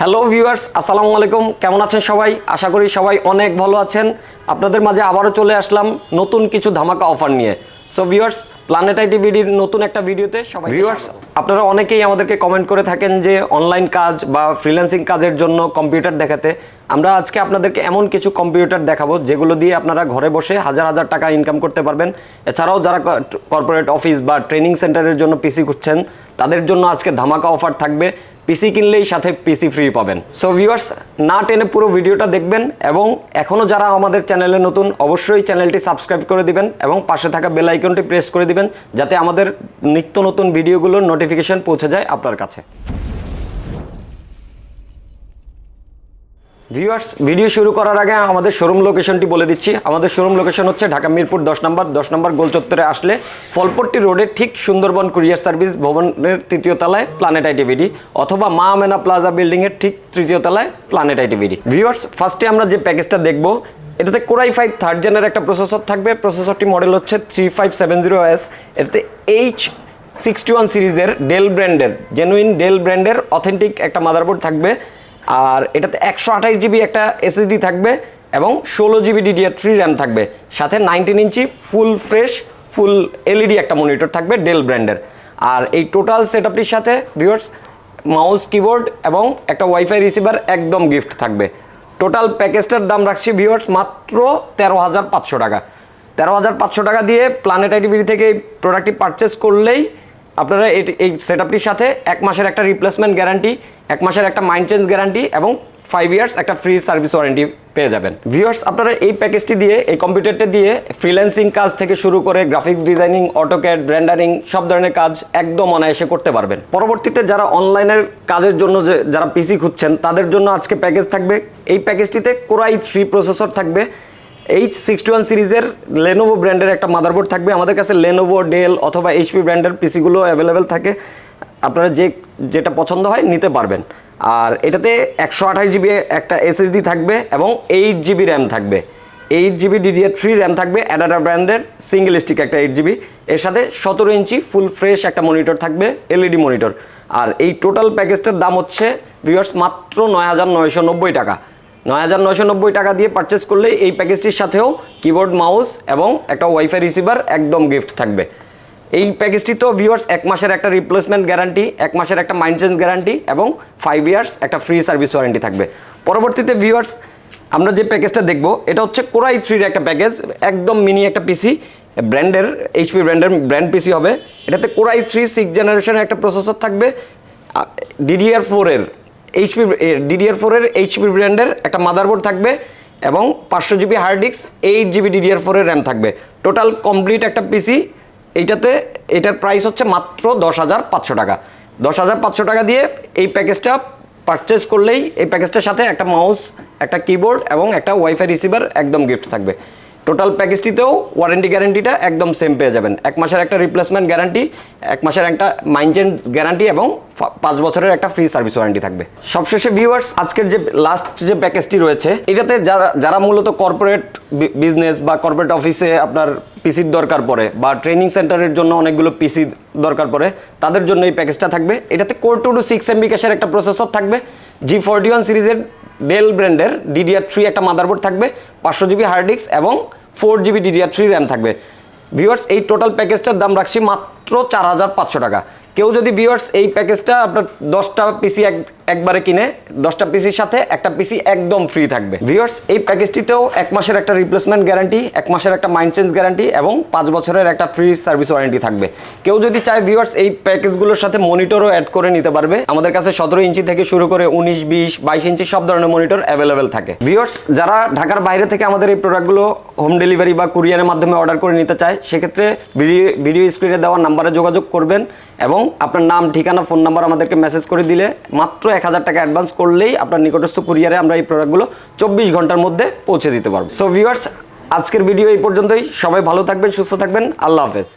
Hello viewers আসসালামু আলাইকুম। কেমন আছেন সবাই? আশা করি সবাই অনেক ভালো আছেন। আপনাদের মাঝে আবারও চলে আসলাম নতুন কিছু ধামাকা অফার নিয়ে। সো ভিউয়ার্স প্ল্যানেট আইটি ভিডির নতুন একটা ভিডিওতে সবাই ভিউয়ার্স আপনারা অনেকেই আমাদেরকে কমেন্ট করে থাকেন যে অনলাইন কাজ বা ফ্রিল্যান্সিং কাজের জন্য কম্পিউটার দেখাতে। আমরা আজকে আপনাদেরকে এমন কিছু কম্পিউটার দেখাবো যেগুলো দিয়ে আপনারা ঘরে বসে হাজার হাজার টাকা ইনকাম করতে পারবেন। এছাড়াও যারা কর্পোরেট অফিস বা ট্রেনিং সেন্টারের জন্য পিসি খুঁজছেন তাদের জন্য আজকে ধামাকা অফার থাকবে। পিসি কিনলেই সাথে পিসি ফ্রি পাবেন। সো ভিউয়ার্স না টেনে পুরো ভিডিওটা দেখবেন এবং এখনও যারা আমাদের চ্যানেলে নতুন অবশ্যই চ্যানেলটি সাবস্ক্রাইব করে দিবেন এবং পাশে থাকা বেল আইকনটি প্রেস করে দিবেন। যাতে আমাদের নিত্য নতুন ভিডিওগুলোর নোটিফিকেশন পৌঁছে যায় আপনার কাছে। ভিউয়ার্স ভিডিও শুরু করার আগে আমাদের শোরুম লোকেশনটি বলে দিচ্ছি। আমাদের শোরুম লোকেশন হচ্ছে ঢাকা মিরপুর দশ নম্বর দশ নম্বর গোল চত্বরে আসলে ফলপট্টি রোডে ঠিক সুন্দরবন কুরিয়ার সার্ভিস ভবনের তৃতীয় তলায় প্ল্যানেট আইটিভিডি অথবা মা মেনা প্লাজা বিল্ডিংয়ের ঠিক তৃতীয় তলায় প্ল্যানেট আইটিভিডি ভিউয়ার্স ফার্স্টে আমরা যে প্যাকেজটা দেখব এটাতে কোরাই ফাইভ থার্ড জেনের একটা প্রসেসর থাকবে। প্রসেসরটি মডেল হচ্ছে three five seven zero S এটাতে এইচ সিক্সটি ওয়ান সিরিজের ডেল ব্র্যান্ডের জেনুইন ডেল ব্র্যান্ডের অথেন্টিক একটা মাদারবোর্ড থাকবে। আর এটাতে একশো আঠাশ জিবি একটা এসএসডি থাকবে এবং ষোলো জিবি ডিডিআর থ্রি র্যাম থাকবে। সাথে nineteen inch full fresh full LED একটা মনিটর থাকবে ডেল ব্র্যান্ডের আর এই টোটাল সেট আপটির সাথে ভিউয়ার্স মাউস কিবোর্ড এবং একটা ওয়াইফাই রিসিভার একদম গিফট থাকবে। টোটাল প্যাকেজটার দাম রাখছি ভিউয়ার্স মাত্র তেরো হাজার পাঁচশো টাকা। তেরো হাজার পাঁচশো টাকা দিয়ে প্ল্যানেট আইটিভিটি থেকে এই প্রোডাক্টটি পারচেস করলেই আপনারা এই সেট আপটির সাথে এক মাসের একটা রিপ্লেসমেন্ট গ্যারান্টি এক মাসের একটা মাইন্ড চেঞ্জ গ্যারান্টি এবং ফাইভ ইয়ার্স একটা ফ্রি সার্ভিস ওয়ারেন্টি পেয়ে যাবেন। ভিউয়ার্স আপনারা এই প্যাকেজটি দিয়ে, এই কম্পিউটারটা দিয়ে ফ্রিল্যান্সিং কাজ থেকে শুরু করে গ্রাফিক্স ডিজাইনিং অটোক্যাড ব্র্যান্ডারিং সব ধরনের কাজ একদম অনায়াসে করতে পারবেন। পরবর্তীতে যারা অনলাইনের কাজের জন্য যে, যারা পিসি খুঁজছেন, তাদের জন্য আজকে প্যাকেজ থাকবে। এই প্যাকেজটিতে কোরাই থ্রি প্রসেসর থাকবে। এইচ সিক্সটি ওয়ান সিরিজের লেনোভো ব্র্যান্ডের একটা মাদারবোর্ড থাকবে। আমাদের কাছে লেনোভো ডেল অথবা এইচপি ব্র্যান্ডের পিসিগুলো অ্যাভেলেবেল থাকে। আপনারা যে, যেটা পছন্দ হয় নিতে পারবেন। আর এটাতে একশো আঠাশ জিবি একটা এসএসডি থাকবে এবং এইট জিবি র্যাম থাকবে। Eight GB DDR three RAM থাকবে অ্যাডাটা ব্র্যান্ডের সিঙ্গেল স্টিক একটা এইট জিবি এর সাথে সতেরো ইঞ্চি ফুল ফ্রেশ একটা মনিটর থাকবে এলইডি মনিটর আর এই টোটাল প্যাকেজটার দাম হচ্ছে ভিউয়ার্স মাত্র নয় হাজার নয়শো নব্বই টাকা। নয় হাজার নয়শো নব্বই টাকা দিয়ে পারচেস করলে এই প্যাকেজটির সাথেও কিবোর্ড মাউস এবং একটা ওয়াইফাই রিসিভার একদম গিফট থাকবে। এই প্যাকেজটি তো ভিউয়ার্স এক মাসের একটা রিপ্লেসমেন্ট গ্যারান্টি এক মাসের একটা চেঞ্জ গ্যারান্টি এবং ফাইভ ইয়ার্স একটা ফ্রি সার্ভিস ওয়ারেন্টি থাকবে। পরবর্তীতে ভিউয়ার্স আমরা যে প্যাকেজটা দেখব, এটা হচ্ছে কোরাই থ্রির একটা প্যাকেজ একদম মিনি একটা পিসি ব্র্যান্ডের এইচপি ব্র্যান্ডের ব্র্যান্ড পিসি হবে। এটাতে কোরাই থ্রি সিক্স জেনারেশনের একটা প্রসেসর থাকবে ডিডিআর ফোরের এইচপি ডিডিআর ফোরের এইচপি ব্র্যান্ডের একটা মাদারবোর্ড থাকবে এবং পাঁচশো GB hard disk eight GB DDR ফোরের র্যাম থাকবে। টোটাল কমপ্লিট একটা পিসি এইটাতে এটার প্রাইস হচ্ছে মাত্র দশ হাজার পাঁচশো টাকা। দশ হাজার পাঁচশো টাকা দিয়ে এই প্যাকেজটা পারচেস করলেই এই প্যাকেজটার সাথে একটা মাউস একটা কিবোর্ড এবং একটা ওয়াইফাই রিসিভার একদম গিফট থাকবে। টোটাল প্যাকেজটিতেও ওয়ারেন্টি গ্যারান্টিটা একদম সেম পেয়ে যাবেন। এক মাসের একটা রিপ্লেসমেন্ট গ্যারান্টি এক মাসের একটা মাইনচেন গ্যারান্টি এবং পাঁচ বছরের একটা ফ্রি সার্ভিস ওয়ারেন্টি থাকবে। সবশেষে ভিউয়ার্স আজকের যে লাস্ট যে প্যাকেজটি রয়েছে, এটাতে যারা যারা মূলত কর্পোরেট বিজনেস বা কর্পোরেট অফিসে আপনার পিসির দরকার পড়ে বা ট্রেনিং সেন্টারের জন্য অনেকগুলো পিসি দরকার পড়ে, তাদের জন্য এই প্যাকেজটা থাকবে। এটাতে core two two six MB ক্যাশের একটা প্রসেসর থাকবে জি ফোরটি ওয়ান সিরিজের ডেল ব্র্যান্ডের ডিডিআর থ্রি একটা মাদারবোর্ড থাকবে, পাঁচশো জিবি হার্ড ডিস্ক এবং four GB DDR three RAM থাকবে। ভিউয়ার্স এই টোটাল প্যাকেজটার দাম রাখছি মাত্র চার হাজার পাঁচশো টাকা। কেউ যদি ভিউয়ার্স এই প্যাকেজটা আপনার দশটা পিসি এক, একবারে কিনে, দশটা পিসির সাথে একটা পিসি একদম ফ্রি থাকবে। ভিউয়ার্স এই প্যাকেজটিতেও এক মাসের একটা রিপ্লেসমেন্ট গ্যারান্টি এক মাসের একটা মাইন্ড চেঞ্জ গ্যারান্টি এবং পাঁচ বছরের একটা ফ্রি সার্ভিস ওয়ারেন্টি থাকবে। কেউ যদি চায় ভিউয়ার্স এই প্যাকেজগুলোর সাথে মনিটরও অ্যাড করে নিতে পারবে, আমাদের কাছে সতেরো ইঞ্চি থেকে শুরু করে উনিশ, বিশ, বাইশ ইঞ্চি সব ধরনের মনিটর অ্যাভেলেবেল থাকে। ভিউয়ার্স যারা ঢাকার বাইরে থেকে আমাদের এই প্রোডাক্টগুলো হোম ডেলিভারি বা কুরিয়ারের মাধ্যমে অর্ডার করে নিতে চায়, সেক্ষেত্রে ভিডিও ভিডিও স্ক্রিনে দেওয়া নাম্বারে যোগাযোগ করবেন এবং আপনার নাম, ঠিকানা, ফোন নাম্বার আমাদেরকে মেসেজ করে দিলে মাত্র এক হাজার টাকা অ্যাডভান্স করলেই আপনার নিকটস্থ কুরিয়ারে আমরা এই প্রোডাক্টগুলো চব্বিশ ঘণ্টার মধ্যে পৌঁছে দিতে পারব। সো ভিউয়ার্স আজকের ভিডিও এই পর্যন্তই। সবাই ভালো থাকবেন, সুস্থ থাকবেন। আল্লাহ হাফেজ।